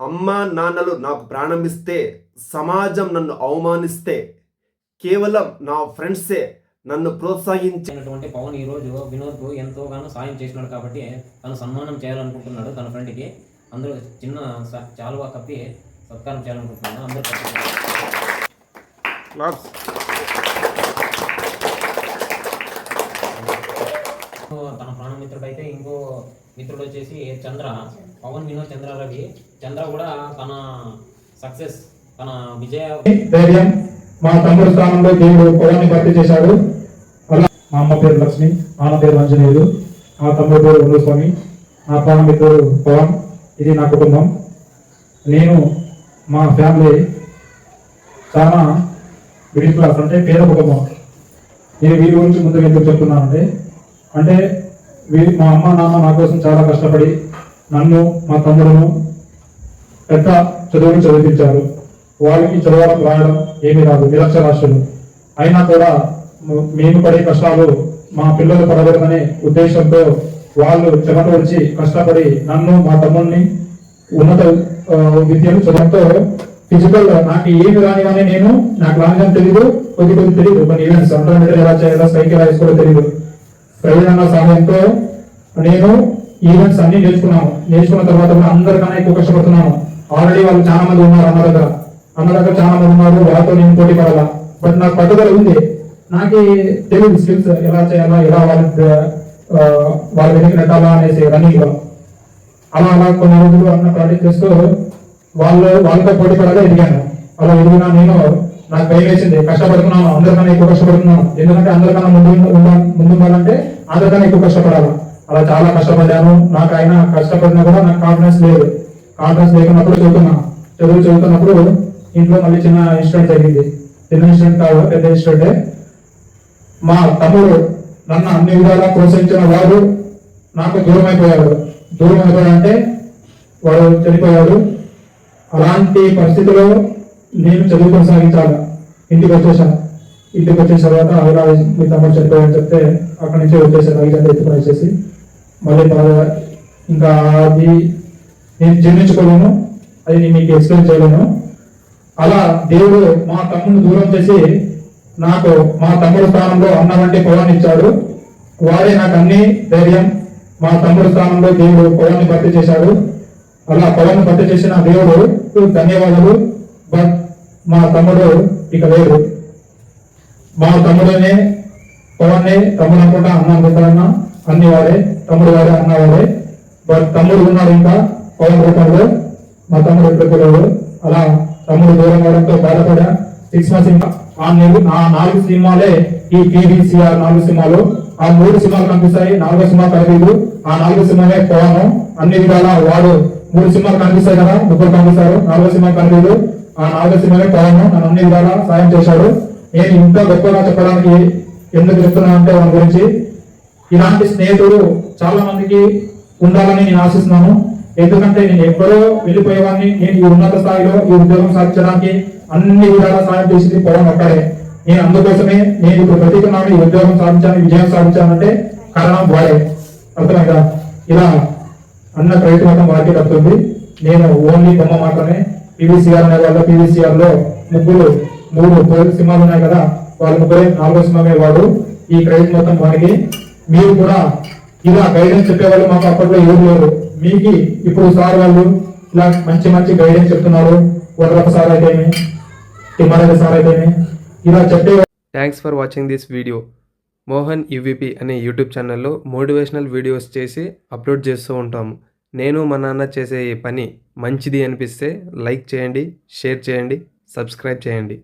అమ్మ నాన్నలు నాకు ప్రారంభిస్తే సమాజం నన్ను అవమానిస్తే కేవలం నా ఫ్రెండ్సే నన్ను ప్రోత్సహించి అయినటువంటి పవన్ ఈ రోజు వినోద్కు ఎంతోగానో సాయం చేసినాడు కాబట్టి తను సన్మానం చేయాలనుకుంటున్నాడు తన ఫ్రెండ్కి అందరూ చిన్న స- చాలువా కప్పి సత్కారం చేయాలనుకుంటున్నాను అందరూ తన ప్రాణమిత్రుడు అయితే ఇంకో మిత్రుడు వచ్చేసి చంద్ర పవన్ వినోద్ చంద్ర రవి చంద్ర కూడా తన సక్సెస్ తన విజయ ధైర్యం మా తమ్ముడు స్థానంలో దేవుడు పొలాన్ని భర్తీ చేశాడు. అలా మా అమ్మ పేరు లక్ష్మి నాన్న పేరు ఆంజనేయులు మా తమ్ముడు పేరు గురుస్వామి నా ప్రాణమిత్రుడు పవన్ ఇది నా కుటుంబం. నేను మా ఫ్యామిలీ చాలా మిడిల్ క్లాస్ అంటే పేద కుటుంబం. నేను వీరి గురించి ముందుకు ఎందుకు చెప్తున్నానంటే అంటే మా అమ్మ నాన్న నా కోసం చాలా కష్టపడి నన్ను మా తమ్ముడును పెద్ద చదువులు చదివించారు. వాళ్ళకి చదవడం రాయడం ఏమీ రాదు నిరక్షరాశులు అయినా కూడా మేము పడే కష్టాలు మా పిల్లలు పడకూడదనే ఉద్దేశంతో వాళ్ళు చెమట వచ్చి కష్టపడి నన్ను మా తమ్ముడిని ఉన్నత విద్యను చదవడంతో ఫిజికల్ నాకు ఏమి రాని నేను నాకు రానిదని తెలియదు కొద్ది కొద్ది తెలియదు కొన్ని ఈవెంట్స్ అంటర్మీడియట్ ఎలా చేయాలో సైకిల్ ఎలా తెలియదు ప్రయోజనాల సహాయంతో నేను ఈవెంట్స్ అన్ని నేర్చుకున్నాను. నేర్చుకున్న తర్వాత కూడా అందరికన్నా ఎక్కువ కష్టపడుతున్నాను. ఆల్రెడీ వాళ్ళు చాలా మంది ఉన్నారు అన్న దగ్గర. అన్న దగ్గర చాలా మంది ఉన్నారు. వాళ్ళతో నేను పోటీ పడాలా? బట్ నాకు పట్టుదల ఉంది. నాకు తెలియదు స్కిల్స్ ఎలా చేయాలా ఎలా వాళ్ళ వాళ్ళ వెనక్కి నెట్టాలా అనేసి రన్నింగ్ అలా అలా కొన్ని రోజులు అన్న ప్రాక్టీస్ చేస్తూ వాళ్ళు వాళ్ళతో పోటీ పడగా ఎదిగాను. అలా ఎదిగినా నేను నాకు భయం వేసింది. కష్టపడుతున్నాను. అందరికన్నా ఎక్కువ కష్టపడుతున్నాను. ఎందుకంటే అందరికన్నా ముందు ముందు ఉండాలంటే ఎక్కువ కష్టపడాలి. అలా చాలా కష్టపడ్డాను. నాకు ఆయన కష్టపడినా కూడా నాకు కాన్ఫిడెన్స్ లేదు. కాన్ఫిడెన్స్ లేకున్నప్పుడు చదువుతున్నా. చదువు చదువుతున్నప్పుడు ఇంట్లో మళ్ళీ చిన్న ఇన్సిడెంట్ జరిగింది. చిన్న ఇన్సిడెంట్ కాదు పెద్ద ఇన్సిడెంటే మా తమ్ముడు నన్ను అన్ని విధాలా ప్రోత్సహించిన వాడు నాకు దూరం అయిపోయాడు. దూరం అయిపోయాడంటే వాడు చనిపోయాడు. అలాంటి పరిస్థితిలో నేను చదువు కొనసాగించాలి. ఇంటికి వచ్చేసాను. ఇంటికి వచ్చేసిన తర్వాత అవునా మీ తమ్ముడు చనిపోయాడని చెప్తే అక్కడి నుంచి వచ్చేసాను ఐదంతా ఎత్తుకుని వచ్చేసి మళ్ళీ బాగా ఇంకా అది నేను జీర్ణించుకోలేను. అది నేను మీకు ఎక్స్ప్లెయిన్ చేయలేను. అలా దేవుడు మా తమ్ముడు దూరం చేసి నాకు మా తమ్ముడు స్థానంలో అన్న వంటి పొలాన్ని ఇచ్చాడు. వారే నాకు అన్ని ధైర్యం మా తమ్ముడు స్థానంలో దేవుడు పొలాన్ని భర్తీ చేశాడు. అలా పొలాన్ని భర్తీ చేసిన దేవుడు ధన్యవాదాలు. బట్ మా తమ్ముడు ఇక లేడు. మా తమ్ముడనే పవన్నే తమ్ముడు అనుకుంటా అన్న అనుకుంటానన్నా అన్ని వాడే తమ్ముడు వాడే అన్న వాడే. బట్ తమ్ముడు ఉన్నాడు ఇంకా పవన్ రూపంలో మా తమ్ముడు ఎప్పుడు అలా తమ్ముడు దూరం అవడంతో బాధపడా సిక్స్ మంత్స్ ఇంకా ఆ నెల ఆ నాలుగు సినిమాలే ఈ టీవీసీఆర్ నాలుగు సినిమాలు. ఆ మూడు సినిమాలు కనిపిస్తాయి నాలుగో సినిమా కనిపించదు ఆ నాలుగు సినిమాలే పవన్ అన్ని విధాల వాడు. మూడు సినిమాలు కనిపిస్తాయి కదా ముగ్గురు కనిపిస్తారు నాలుగో సినిమా కనిపించదు ఆ నాలుగో సినిమాలే పవన్ నన్ను అన్ని విధాలా సాయం చేశాడు. నేను ఇంత గొప్పగా చెప్పడానికి ఎందుకు చెప్తున్నా అంటే వాళ్ళ గురించి ఇలాంటి స్నేహితుడు చాలా మందికి ఉండాలని నేను ఆశిస్తున్నాను. ఎందుకంటే నేను ఎక్కడో వెళ్ళిపోయేవాడిని. నేను ఈ ఉన్నత స్థాయిలో ఈ ఉద్యోగం సాధించడానికి అన్ని విధాలా సాయం చేసింది పవన్ ఒక్కడే. నేను అందుకోసమే నేను ఇప్పుడు బ్రతికున్నాను. ఈ ఉద్యోగం సాధించాను విజయం సాధించానంటే కారణం వాడే. అర్థమైందా? ఇలా అన్న క్రెడిట్ మొత్తం వారికి దక్కుతుంది నేను ఓన్లీ బొమ్మ మాత్రమే. పీవీసీఆర్ అనే వాళ్ళ పీవీసీఆర్లో ముగ్గురు మూడు తొలి సినిమాలు ఉన్నాయి కదా వాళ్ళ ముగ్గురే నాలుగో సినిమామే వాడు. ఈ క్రెడిట్ మొత్తం వాడికి. మీరు కూడా ఇలా గైడెన్స్ చెప్పేవాళ్ళు మాకు అప్పట్లో ఎవరు లేరు. మీకు ఇప్పుడు సార్ వాళ్ళు ఇలా మంచి మంచి గైడెన్స్ చెప్తున్నారు. వడ్రప్ప సార్ అయితేనే తిమ్మారెడ్డి సార్ అయితేనే ఇలా చెప్పే thanks for watching this video Mohan UVP అనే యూట్యూబ్ ఛానల్లో మోటివేషనల్ వీడియోస్ చేసి అప్లోడ్ చేస్తూ ఉంటాము. నేను మా నాన్న చేసే ఈ పని మంచిది అనిపిస్తే లైక్ చేయండి షేర్ చేయండి సబ్స్క్రైబ్ చేయండి.